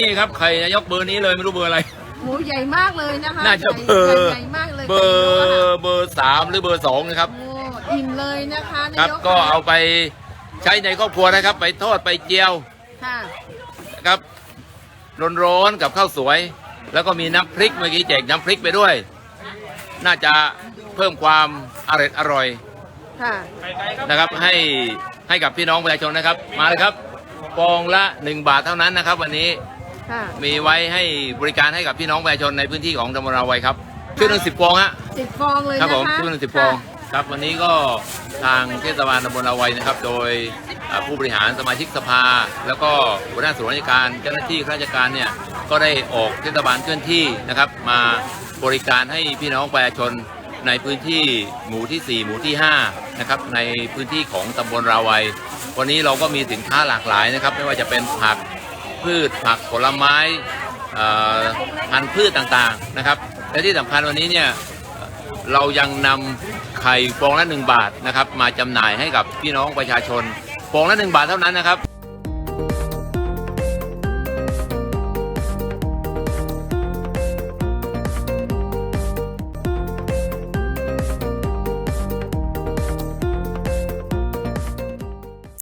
นี่ครับไข่นายกเบอร์นี้เลยไม่รู้เบอร์อะไร หมูใหญ่มากเลยนะคะน่าจะใหญ่เบอร์ ใหญ่มากเลยเบอร์เบอร์สามหรือเบอร์สองนะครับ โอ้อิ่มเลยนะคะครับนายก็เอาไปใช้ในครอบครัวนะครับ ไปทอดไปเจียวค่ะนะครับร้อนๆกับข้าวสวย แล้วก็มีน้ำพริกเมื่อกี้แจกน้ำพริกไปด้วย น่าจะเพิ่มความอร่อยอร่อยค่ะนะครับให้ให้กับพี่น้องประชาชนนะครับ มาเลยครับฟองละ 1 บาทเท่านั้นนะครับ วันนี้ ค่ะมีไว้ให้บริการให้กับพี่น้องประชาชนในพื้นที่ของตำบลราวัยครับชื่อหนึ่งสิบฟองฮะสิบฟองเลยครันะบคะผมชื่อหนึ่งสิบฟองครับวันนี้ก็ทางเทศบาลตำบลราวัยนะครับ โดยอ่าผู้บริหารสมาชิกสภา แล้วก็หัวหน้าส่วนราชการเจ้าหน้าที่ข้าราชการเนี่ยก็ได้ออกเทศบาลเคลื่อนที่นะครับ มาบริการให้พี่น้องประชาชนในพื้นที่หมู่ที่ 4 หมู่ที่5นะครับในพื้นที่ของตำบลราวัย วันนี้เราก็มีสินค้าหลากหลายนะครับ ไม่ว่าจะเป็นผัก พืชผักผลไม้พันธุ์พืชต่างๆนะครับและที่สำคัญวันนี้เนี่ยเรายังนำไข่ฟองละหนึ่งบาทนะครับมาจำหน่ายให้กับพี่น้องประชาชนฟองละหนึ่งบาทเท่านั้นนะครับ